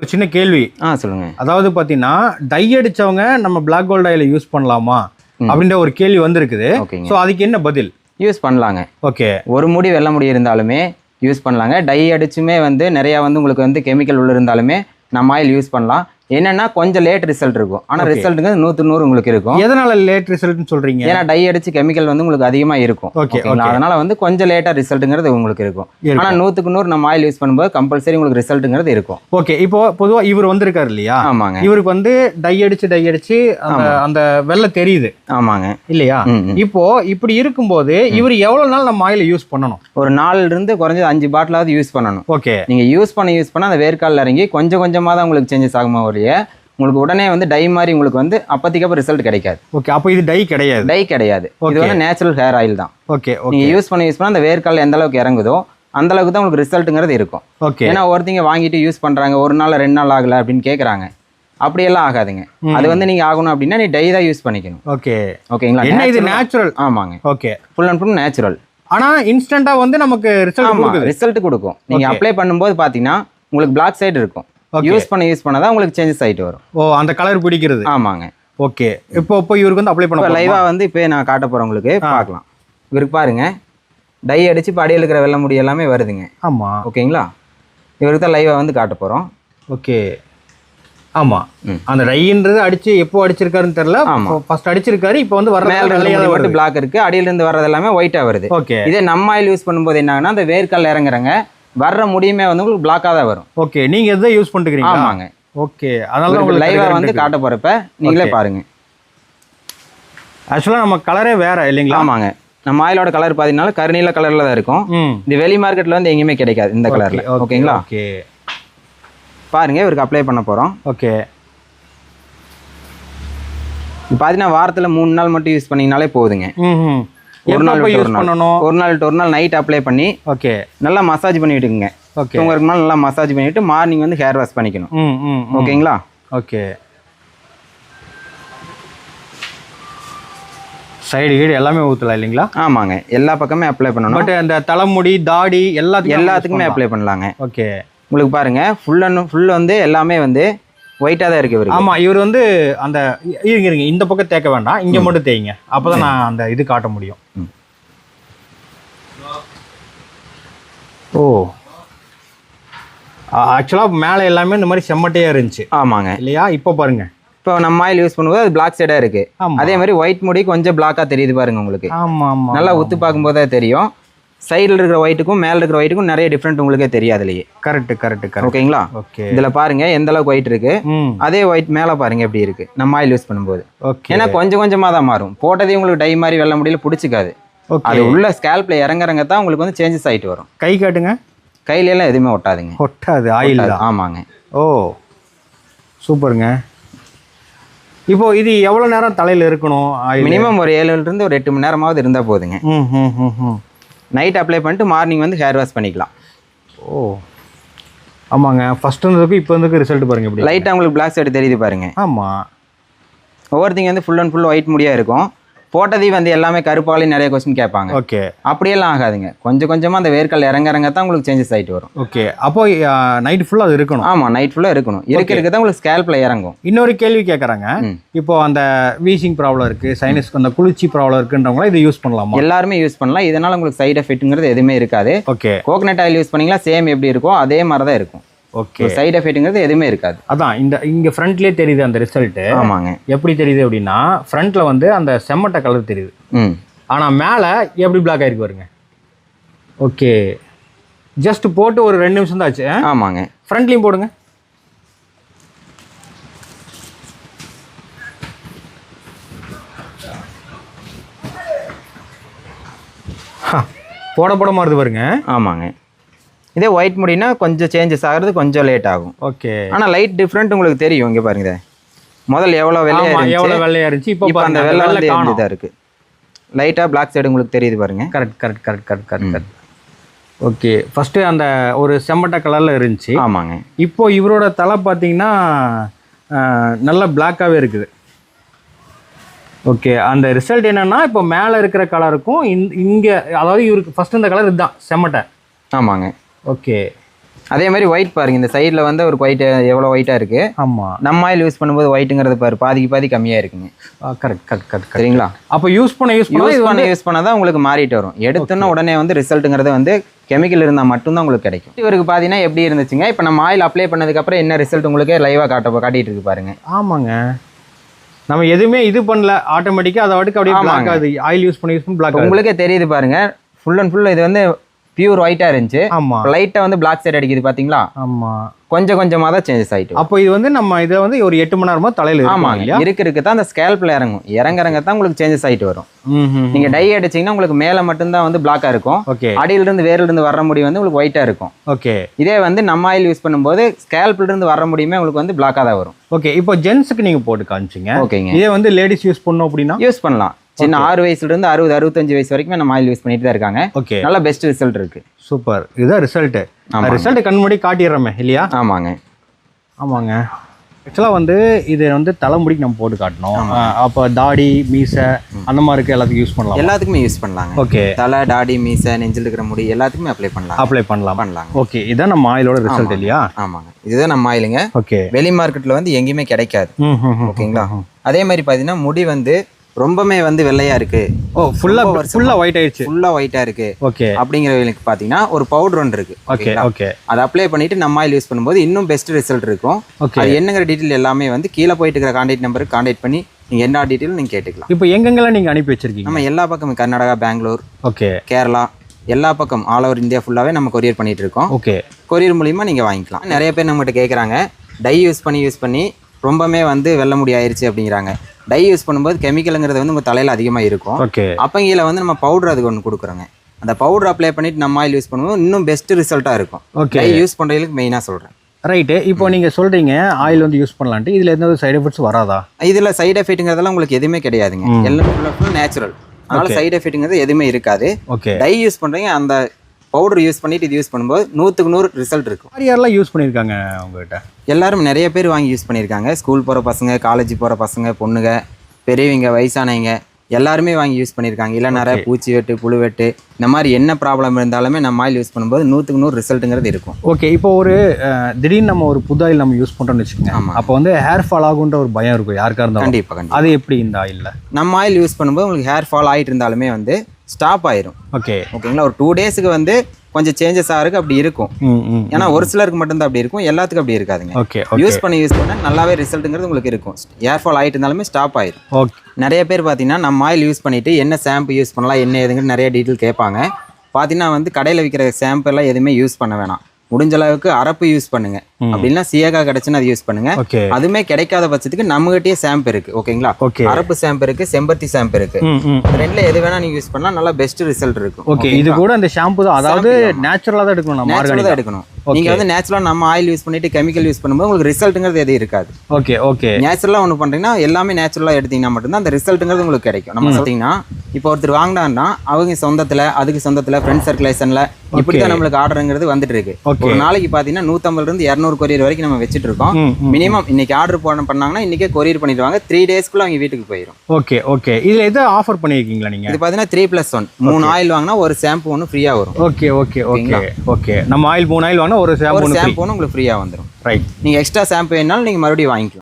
ஒரு சின்ன கேள்வி. ஆ சொல்லுங்க. அதாவது பார்த்தீங்கன்னா டை அடிச்சவங்க நம்ம பிளாக் கோல்ட் ஆயில யூஸ் பண்ணலாமா? அப்படின்ற ஒரு கேள்வி வந்திருக்குது. ஸோ அதுக்கு என்ன பதில்? யூஸ் பண்ணலாங்க. ஓகே. ஒரு முடி வெள்ளை முடி இருந்தாலுமே யூஸ் பண்ணலாங்க. டை அடிச்சுமே வந்து நிறையா வந்து உங்களுக்கு வந்து கெமிக்கல் உள்ள இருந்தாலுமே நம்ம ஆயில் யூஸ் பண்ணலாம். என்னன்னா கொஞ்சம் லேட் ரிசல்ட் இருக்கும். ஆனால் ரிசல்ட்டுங்க நூற்று நூறு உங்களுக்கு இருக்கும். எதனால லேட் ரிசல்ட்னு சொல்றீங்க? ஏன்னா டை அடிச்சு கெமிக்கல் வந்து உங்களுக்கு அதிகமாக இருக்கும். ஓகேங்களா அதனால வந்து கொஞ்சம் லேட்டாக ரிசல்ட்டுங்கிறது உங்களுக்கு இருக்கும். ஆனால் நூற்றுக்கு நூறு நம்ம ஆயில் யூஸ் பண்ணும்போது கம்பல்சரி உங்களுக்கு ரிசல்ட்டுங்கிறது இருக்கும். ஓகே இப்போ பொதுவா இவர் வந்திருக்காரு இல்லையா? ஆமாங்க. இவருக்கு வந்து டை அடிச்சு டை அடிச்சு அந்த வெள்ளை தெரியுது. ஆமாங்க. இல்லையா. இப்போ இப்படி இருக்கும்போது இவர் எவ்வளவு நாள் நம்ம ஆயில யூஸ் பண்ணணும்? ஒரு நாலுல இருந்து குறைஞ்சது அஞ்சு பாட்டிலாவது யூஸ் பண்ணணும். ஓகே நீங்கள் யூஸ் பண்ண யூஸ் பண்ண அந்த வேர்க்காலில் இறங்கி கொஞ்சம் கொஞ்சமாக தான் உங்களுக்கு சேஞ்சஸ் ஆகுமா ஒழிய உங்களுக்கு உடனே வந்து டை மாதிரி உங்களுக்கு வந்து அப்போதைக்கு அப்போ ரிசல்ட் கிடைக்காது. ஓகே அப்போ இது டை கிடையாது. டை கிடையாது. இது. வந்து நேச்சுரல் ஹேர் ஆயில் தான். ஓகே நீங்கள் யூஸ் பண்ண யூஸ் பண்ண அந்த வேர்க்கால் எந்த அளவுக்கு இறங்குதோ அந்த அளவுக்கு தான் உங்களுக்கு ரிசல்ட்டுங்கிறது இருக்கும். ஓகே ஏன்னா ஒருத்தங்க வாங்கிட்டு யூஸ் பண்ணுறாங்க ஒரு நாள் ரெண்டு நாள் ஆகலை அப்படின்னு கேட்குறாங்க அப்படியெல்லாம் ஆகாதுங்க. அது வந்து நீங்கள் ஆகணும் அப்படின்னா நீ டை தான் யூஸ் பண்ணிக்கணும். ஓகே ஓகேங்களா என்ன இது நேச்சுரல் ஆமாங்க. Okay full and full natural ஆனா இன்ஸ்டன்டா வந்து நமக்கு ரிசல்ட் ரிசல்ட் கொடுக்கும். Okay. அப்ளை பண்ணும்போது பார்த்தீங்கன்னா உங்களுக்கு பிளாக் சைடு இருக்கும். யூஸ் பண்ண யூஸ் பண்ண தான் உங்களுக்கு சேஞ்சஸ் ஆகிட்டு வரும். ஓ அந்த கலர் பிடிக்கிறது. ஆமாங்க. ஓகே இப்போ இப்போ இவருக்கு வந்து அப்ளை பண்ண? லைவாக வந்து இப்போ நான் காட்ட போகிறேன் உங்களுக்கு. பார்க்கலாம். இவருக்கு பாருங்க. டை அடிச்சு இப்போ அடியில் இருக்கிற வெள்ளை முடி எல்லாமே வருதுங்க. ஆமா. ஓகேங்களா இவருக்கு தான் லைவாக வந்து காட்ட போகிறோம் ஓகே ஆமா. ம். அந்த ரைன்றது அடிச்சு எப்போ அடிச்சிருக்காருன்னு தெரியல. ஆமா. ஃபர்ஸ்ட் அடிச்சிருக்காரு இப்போ வந்து வர மட்டும் பிளாக் இருக்கு. அடியில இருந்து வர்றது எல்லாமே ஒயிட்டா வருது. ஓகே இதே நம்ம ஆயில் யூஸ் பண்ணும்போது என்ன ஆகுனா அந்த வேர்க்கால் இறங்குறங்க. வர்ற முடியுமே வந்து உங்களுக்கு பிளாக்காக தான் வரும். ஓகே நீங்க எதை யூஸ் பண்ணிக்கிறீங்களா ஆமாங்க. ஓகே அதனால தான் உங்களுக்கு உங்களுக்கு லைவா கிடைக்கிற வந்து. காட்ட போறப்ப நீங்களே Okay. பாருங்க. ஆக்சுவலா நம்ம கலரே வேற இல்லைங்களா? ஆமாங்க. நம்ம ஆயிலோட கலர் பார்த்தீங்கன்னா கருநீல கலர்ல தான் இருக்கும். இது வெளி மார்க்கெட்ல வந்து எங்கேயுமே கிடைக்காது இந்த கலர்ல ஓகேங்களா? ஓகே பாருங்க இவருக்கு அப்ளை பண்ண போறோம். ஓகே பார்த்தீங்கன்னா வாரத்துல மூணு நாள் மட்டும் யூஸ் பண்ணீங்கனாலே போதுங்க. ஒரு நாள் யூஸ். பண்ணணும்? ஒரு நாள் ஒரு நாள் நைட் அப்ளை பண்ணி ஓகே. நல்லா மசாஜ் பண்ணி விட்டுக்குங்க ஓகே. தூங்குறதுக்கு முன்னாடி நல்லா மசாஜ் பண்ணிட்டு மார்னிங் வந்து ஹேர் வாஷ் பண்ணிக்கணும். ஓகேங்களா? ஓகே. சைடு கீடு எல்லாமே ஊற்றலாம் இல்லைங்களா? ஆமாங்க. எல்லா பக்கமே அப்ளை பண்ணணும். பட் அந்த தலைமுடி தாடி எல்லாத்துக்கும் எல்லாத்துக்குமே அப்ளை பண்ணலாங்க. ஓகே. உங்களுக்கு பாருங்க ஃபுல் அண்ட் ஃபுல் வந்து எல்லாமே வந்து ஒயிட்டாக தான் இருக்கு இவருக்கு. ஆமா இவர் வந்து அந்த இருங்க இருங்க இந்த பக்கம் தேக்க வேண்டாம். இங்க மட்டும் தேய்ங்க. அப்பதான் நான் அந்த இது காட்ட முடியும். ஓ. ஆக்சுவலாக மேலே எல்லாமே இந்த மாதிரி செம்மட்டையா இருந்துச்சு. ஆமாங்க. இல்லையா? இப்போ பாருங்க. இப்போ நம்ம ஆயில் யூஸ் பண்ணும்போது அது பிளாக் சைடாக இருக்கு. ஆமா. அதே மாதிரி ஒயிட் முடி கொஞ்சம் பிளாக்காக தெரியுது பாருங்க உங்களுக்கு. ஆமா ஆமா நல்லா உத்து பார்க்கும்போதே தெரியும். சைடில் இருக்கிற ஒயிட்டுக்கும் மேலே இருக்கிற ஒயிட்டுக்கும் நிறைய டிஃப்ரெண்ட் உங்களுக்கே தெரியும் அதுலயே கரெக்ட் கரெக்ட் கரெக்ட் ஓகேங்களா? ஓகே இதுல பாருங்க எந்த அளவுக்கு ஒயிட் இருக்கு. அதே ஒயிட் மேலே பாருங்க எப்படி இருக்கு. நம்ம ஆயில் யூஸ் பண்ணும்போது. ஓகே ஏன்னா கொஞ்சம் கொஞ்சமாக தான் மாறும். போட்டதே உங்களுக்கு டை மாதிரி வெள்ள முடியல பிடிச்சிக்காது. அது உள்ள ஸ்கேல்ப்ல இறங்குறங்க தான் உங்களுக்கு வந்து சேஞ்சஸ் ஆயிட்டு வரும். கை காட்டுங்க. கையில எல்லாம் எதுவுமே ஒட்டாதுங்க. ஒட்டாது ஆயில் ஆமாங்க. ஓ சூப்பருங்க. இப்போ இது எவ்வளோ நேரம் தலையில் இருக்கணும் மினிமம் ஒரு ஏழுல இருந்து ஒரு எட்டு மணி நேரமாவது இருந்தா போதுங்க. ம் ம் ம் ம். நைட் அப்ளை பண்ணிட்டு மார்னிங் வந்து ஹேர் வாஷ் பண்ணிக்கலாம். ஓ. ஆமாங்க. ஃபர்ஸ்ட் இருந்ததுக்கு இப்போ இருந்ததுக்கு ரிசல்ட் பாருங்க எப்படி லைட்டாக உங்களுக்கு பிளாக் சைடு தெரியுது பாருங்க. ஆமாம் ஒவ்வொருத்திங்க வந்து ஃபுல் அண்ட் ஃபுல் ஒயிட் முடியா இருக்கும். போட்டதையும் வந்து எல்லாமே கருப்பாலையும் நிறைய கொஸ்டின் கேட்பாங்க. ஓகே அப்படியெல்லாம் ஆகாதுங்க. கொஞ்சம் கொஞ்சமாக அந்த வேர்க்கல் இறங்க இறங்க தான் உங்களுக்கு சேஞ்சஸ் ஆகிட்டு வரும். ஓகே அப்போ நைட் ஃபுல்லாக அது இருக்கணும். ஆமாம் நைட் ஃபுல்லாக இருக்கணும். இருக்க இருக்க தான் உங்களுக்கு ஸ்கேல்பில் இறங்கும். இன்னொரு கேள்வி கேட்குறாங்க. இப்போ அந்த வீசிங் ப்ராப்ளம் இருக்குது சைனஸ் அந்த குளிர்ச்சி ப்ராப்ளம் இருக்குன்றவங்களாம் இதை யூஸ் பண்ணலாமா? எல்லாருமே யூஸ் பண்ணலாம். இதனால உங்களுக்கு சைடு எஃபெக்ட்டுங்கிறது எதுவுமே இருக்காது. ஓகே கோகனட் ஆயில் யூஸ் பண்ணீங்களா சேம் எப்படி இருக்கோ அதே மாதிரி தான் இருக்கும். ஓகே. சைடு எஃபெக்ட்டுங்கிறது எதுவுமே இருக்காது. அதான் இந்த இங்கே ஃப்ரண்ட்லேயே தெரியுது அந்த ரிசல்ட்டு ஆமாங்க. எப்படி தெரியுது அப்படின்னா ஃப்ரண்ட்டில் வந்து அந்த செம்மட்டை கலர் தெரியுது. ம். ஆனால் மேலே எப்படி பிளாக் ஆயிருக்கு பாருங்க. ஓகே. ஜஸ்ட் போட்டு ஒரு ரெண்டு நிமிஷம் தான் ஆச்சு. ஆமாங்க. ஃப்ரண்ட்லேயும் போடுங்க. போட போட மாறுது பாருங்க. ஆமாங்க. இதே ஒயிட் முடினா கொஞ்சம் சேஞ்சஸ் ஆகிறது கொஞ்சம் லேட் ஆகும். ஓகே ஆனால் லைட் டிஃப்ரெண்ட் உங்களுக்கு தெரியும் இங்கே பாருங்க. முதல்ல எவ்வளோ வெள்ளையா இருந்துச்சு? வெள்ளையா இருந்துச்சு? இப்போ அந்த வெள்ளை வந்து இதாக இருக்கு. லைட்டாக பிளாக் சைடு உங்களுக்கு தெரியுது பாருங்க. Correct correct correct correct correct correct okay first அந்த ஒரு செம்மட்டை கலர்ல இருந்துச்சு. ஆமாங்க. இப்போ இவரோட தலை பார்த்தீங்கன்னா நல்ல பிளாக்காகவே இருக்குது. ஓகே அந்த ரிசல்ட் என்னன்னா இப்போ மேலே இருக்கிற கலருக்கும் இங்கே அதாவது இவருக்கு ஃபர்ஸ்ட் இந்த கலர் இதுதான் செம்மட்டை ஆமாங்க. ஓகே. அதே மாதிரி ஒயிட் பாருங்க இந்த சைடில் வந்து ஒரு ஒயிட் எவ்வளோ ஒயிட்டாக இருக்கு? ஆமாம் நம்ம ஆயில் யூஸ் பண்ணும்போது ஒயிட்டுங்கிறது பாரு பாதிக்கு பாதி கம்மியாக இருக்குங்க. கரெக்ட் கரெக்ட் கரெக்ட் சரிங்களா? அப்போ யூஸ் பண்ண யூஸ் பண்ண யூஸ் பண்ண யூஸ் பண்ண தான் உங்களுக்கு மாறிட்டு வரும். எடுத்தோன்னே உடனே வந்து ரிசல்ட்டுங்கிறது வந்து கெமிக்கல் இருந்தால் மட்டும்தான் உங்களுக்கு கிடைக்கும். இவருக்கு பார்த்தீங்கன்னா எப்படி இருந்துச்சுங்க இப்போ நம்ம ஆயில் அப்ளை பண்ணதுக்கப்புறம் என்ன ரிசல்ட் உங்களுக்கு லைவாக காட்ட காட்டிட்டு இருக்கு பாருங்க. ஆமாங்க. நம்ம எதுவுமே இது பண்ணல ஆட்டோமேட்டிக்காக அதை வாட்டுக்கு அப்படியே ஆயில் யூஸ் பண்ணி யூஸ் பண்ணி பிளாக் உங்களுக்கே தெரியுது பாருங்க ஃபுல் அண்ட் ஃபுல் இது வந்து பியூர் ஒயிட்டாக இருந்துச்சு. ஆமாம் லைட்டாக வந்து பிளாக் சைடு அடிக்குது பார்த்தீங்களா ஆமாம் கொஞ்சம் கொஞ்சமாக தான் சேஞ்சஸ் ஆகிட்டு அப்போ இது வந்து நம்ம இதை வந்து ஒரு எட்டு மணி நேரமா தலையில இல்லையா? இருக்கு இருக்கு தான் அந்த ஸ்கேல்பில் இறங்கும். இறங்க இறங்க தான் உங்களுக்கு சேஞ்சஸ் ஆகிட்டு வரும். நீங்க டை அடிச்சீங்கன்னா உங்களுக்கு மேலே மட்டும்தான் வந்து பிளாக்காக இருக்கும். ஓகே. அடியில இருந்து வேர்ல இருந்து வர முடி வந்து உங்களுக்கு ஒயிட்டாக இருக்கும். ஓகே. இதே வந்து நம்ம ஆயில் யூஸ் பண்ணும்போது ஸ்கேல்ப்ல இருந்து வர முடியுமே உங்களுக்கு வந்து பிளாக்காக தான் வரும். ஓகே இப்போ ஜென்ஸுக்கு நீங்க போட்டு காமிச்சிங்க. ஓகேங்க. இதே வந்து லேடிஸ் யூஸ் பண்ணோம் அப்படின்னா? யூஸ் பண்ணலாம். சின்ன ஆறு வயசுல இருந்து அறுபது அறுபத்தஞ்சு வயசு வரைக்கும் நம்ம ஆயில் யூஸ் பண்ணிட்டு தான் இருக்காங்க. ஓகே நல்ல பெஸ்ட் ரிசல்ட் இருக்கு. சூப்பர் இதுதான் ஆமாங்க. ரிசல்ட் கண் முன்னாடி காட்டிடுறோமே இல்லையா? ஆமாங்க. ஆமாங்க. ஆக்சுவலாக வந்து இது வந்து தலைமுடிக்கு நம்ம போட்டு காட்டணும். அப்போ தாடி மீசை அந்த மாதிரி இருக்க எல்லாத்துக்கும் யூஸ் பண்ணலாம்? எல்லாத்துக்குமே யூஸ் பண்ணலாங்க. ஓகே தலை டாடி மீசை நெஞ்சில் இருக்கிற முடி எல்லாத்துக்குமே அப்ளை பண்ணலாம் அப்ளை பண்ணலாம். பண்ணலாங்க. ஓகே இதான் நம்ம ஆயிலோட ரிசல்ட் இல்லையா? ஆமாங்க. இதுதான் நம்ம ஆயிலுங்க ஓகே வெளி மார்க்கெட்ல வந்து எங்கேயுமே கிடைக்காது. ஓகேங்களா அதே மாதிரி பார்த்தீங்கன்னா முடி வந்து ரொம்பமே வந்து வெள்ளையா இருக்கு. ஓ ஃபுல்லாக ஃபுல்லாக ஒயிட் ஆயிடுச்சு. ஃபுல்லா ஒயிட்டா இருக்கு. ஓகே. அப்படிங்கிறவங்களுக்கு பார்த்தீங்கன்னா ஒரு பவுடர் ஒன்று இருக்கு. ஓகே? ஓகே. அதை அப்ளை பண்ணிட்டு நம்ம ஆயில் யூஸ் பண்ணும்போது இன்னும் பெஸ்ட் ரிசல்ட் இருக்கும். ஓகே. அது என்னங்கிற டீட்டெயில் எல்லாமே வந்து கீழே போயிட்டு இருக்கிற கான்டாக்ட் நம்பருக்கு கான்டாக்ட் பண்ணி நீங்க என்ன டீட்டெயில் நீங்க கேட்டுக்கலாம். இப்போ எங்கெங்கெல்லாம் நீங்கள் அனுப்பி வச்சிருக்கீங்க? நம்ம எல்லா பக்கமும் கர்நாடகா பெங்களூர் ஓகே. கேரளா எல்லா பக்கம் ஆல் ஓவர் இந்தியா ஃபுல்லாவே நம்ம கொரியர் பண்ணிட்டு இருக்கோம். ஓகே. கொரியர் மூலியமா நீங்க வாங்கிக்கலாம். நிறைய பேர் நம்மகிட்ட கேட்குறாங்க டை யூஸ் பண்ணி யூஸ் பண்ணி ரொம்பவே வந்து வெள்ள முடி ஆயிருச்சு அப்படிங்கிறாங்க. டை யூஸ் பண்ணும்போது கெமிக்கலுங்கிறது வந்து உங்க தலையில அதிகமா இருக்கும். ஓகே. அப்பங்கில வந்து நம்ம பவுடர் அதுக்கு ஒன்று கொடுக்குறோங்க. அந்த பவுடர் அப்ளை பண்ணிட்டு நம்ம ஆயில் யூஸ் பண்ணும்போது இன்னும் பெஸ்ட் ரிசல்ட்டாக இருக்கும். ஓகே. டை யூஸ் பண்ணுறதுக்கு மெயினாக சொல்கிறேன் ரைட்டு. இப்போ நீங்கள் சொல்கிறீங்க ஆயில் வந்து யூஸ் பண்ணலான்ட்டு. இதில் எந்த சைடு எஃபெக்ட்ஸ் வராதா? இதில் சைடு எஃபெக்ட்டுங்கிறதெல்லாம் உங்களுக்கு எதுவுமே கிடையாதுங்க. எல்லாம் ஃபுல் நேச்சுரல் அதனால சைடு எஃபெக்ட்டுங்கிறது எதுவுமே இருக்காது. ஓகே. டை யூஸ் பண்ணுறீங்க அந்த பவுடர் யூஸ் பண்ணிட்டு இது யூஸ் பண்ணும்போது நூற்றுக்கு நூறு ரிசல்ட் இருக்கும். யார் யாரெல்லாம் யூஸ் பண்ணியிருக்காங்க உங்ககிட்ட? எல்லாரும் நிறைய பேர் வாங்கி யூஸ் பண்ணியிருக்காங்க. ஸ்கூல் போகிற பசங்க காலேஜ் போகிற பசங்க பொண்ணுங்க பெரியவங்க வயசானவங்க எல்லாருமே வாங்கி யூஸ் பண்ணியிருக்காங்க. இல்லை நிறைய பூச்சி வெட்டு புழு வெட்டு இந்த மாதிரி என்ன ப்ராப்ளம் இருந்தாலுமே நம்ம ஆயில் யூஸ் பண்ணும்போது நூற்றுக்கு நூறு ரிசல்ட்டுங்கிறது இருக்கும். ஓகே இப்போ ஒரு திடீர்னு நம்ம ஒரு புது ஆயில் நம்ம யூஸ் பண்ணுறோம்னு வச்சுக்கோங்க. ஆமா. அப்போ வந்து ஹேர் ஃபால் ஆகுன்ற ஒரு பயம் இருக்கும் யாருக்கா இருந்தாலும். கண்டிப்பாக கண்டிப்பாக அது எப்படி இந்த ஆயிலில்? நம்ம ஆயில் யூஸ் பண்ணும்போது உங்களுக்கு ஹேர் ஃபால் ஆகிட்டு இருந்தாலுமே வந்து ஸ்டாப் ஆயிரும். ஓகே ஓகேங்களா ஒரு டூ டேஸுக்கு வந்து கொஞ்சம் சேஞ்சஸ் ஆகிறதுக்கு அப்படி இருக்கும். ஏன்னா ஒரு சிலருக்கு மட்டும்தான் அப்படி இருக்கும். எல்லாத்துக்கும் அப்படி இருக்காதுங்க. ஓகே யூஸ் பண்ண யூஸ் பண்ண நல்லாவே ரிசல்ட்டுங்கிறது உங்களுக்கு இருக்கும். ஹேர் ஃபால் ஆகிட்டு இருந்தாலுமே ஸ்டாப் ஆயிரும். ஓகே நிறைய பேர் பார்த்தீங்கன்னா நம்ம ஆயில் யூஸ் பண்ணிட்டு என்ன ஷாம்பு யூஸ் பண்ணலாம் என்ன ஏதுங்கிற நிறைய டீட்டெயில் கேட்பாங்க. பார்த்தீங்கன்னா வந்து கடையில் விற்கிற ஷாம்பு எல்லாம் எதுவுமே யூஸ் பண்ண வேணாம். முடிஞ்ச அளவுக்கு அரப்பு யூஸ் பண்ணுங்க. அப்படின்னா சியகா கிடைச்சுன்னா அது யூஸ் பண்ணுங்க. ஓகே. அதுவுமே கிடைக்காத பட்சத்துக்கு நம்மகிட்டயே ஷாம்பு இருக்கு ஓகேங்களா? ஓகே. அரப்பு ஷாம்பு இருக்கு செம்பருத்தி ஷாம்பு இருக்கு. ரெண்டுல எது வேணா நீங்க யூஸ் பண்ணா நல்லா பெஸ்ட் ரிசல்ட் இருக்கும். ஓகே இது கூட அந்த ஷாம்பு தான். அதாவது நேச்சுரலாக தான். எடுக்கணும் நம்ம நேச்சுரலா தான் எடுக்கணும். நீங்க வந்து நேச்சுரலா நம்ம ஆயில் யூஸ் பண்ணிட்டு கெமிக்கல் யூஸ் பண்ணும்போது உங்களுக்கு ரிசல்ட்டுங்கிறது எதுவும் இருக்காது. Okay okay. நேச்சுரலா ஒன்று பண்றீங்கன்னா எல்லாமே நேச்சுரலா எடுத்தீங்கன்னா மட்டும்தான் அந்த ரிசல்ட்டுங்கிறது உங்களுக்கு கிடைக்கும். நம்ம பார்த்தீங்கன்னா இப்போ ஒருத்தர் வாங்கினான்னா அவங்க சொந்தத்துல அதுக்கு சொந்தத்துல ஃப்ரெண்ட் சர்க்குலேஷன்ல இப்படி தான் நம்மளுக்கு ஆர்டருங்கிறது வந்துட்டு இருக்கு. ஒரு நாளைக்கு பார்த்தீங்கன்னா நூற்றம்பதுல இருந்து இரநூறு கொரியர் வரைக்கும் நம்ம வச்சுட்டு இருக்கோம் மினிமம் இன்னைக்கு ஆர்டர் போன பண்ணாங்கன்னா இன்னைக்கே கொரியர் பண்ணிடுவாங்க. த்ரீ டேஸ்க்குள்ள அவங்க வீட்டுக்கு போயிடும் ஓகே ஓகே இதில் எது ஆஃபர் பண்ணியிருக்கீங்களா நீங்கள் இது பார்த்தீங்கன்னா த்ரீ ப்ளஸ் ஒன் மூணு ஆயில் வாங்கினா ஒரு ஷாம்பு ஒன்று ஃப்ரீயாக வரும். ஓகே ஓகே ஓகே ஓகே நம்ம ஆயில் மூணு ஆயில் வாங்கினா ஒரு ஷாம்பு ஒன்று ஷாம்பு ஒன்று உங்களுக்கு ஃப்ரீயாக வந்துடும் ரைட் நீங்கள் எக்ஸ்ட்ரா ஷாம்பு வேணாலும் நீங்கள் மறுபடியும் வாங்கிக்கலாம்.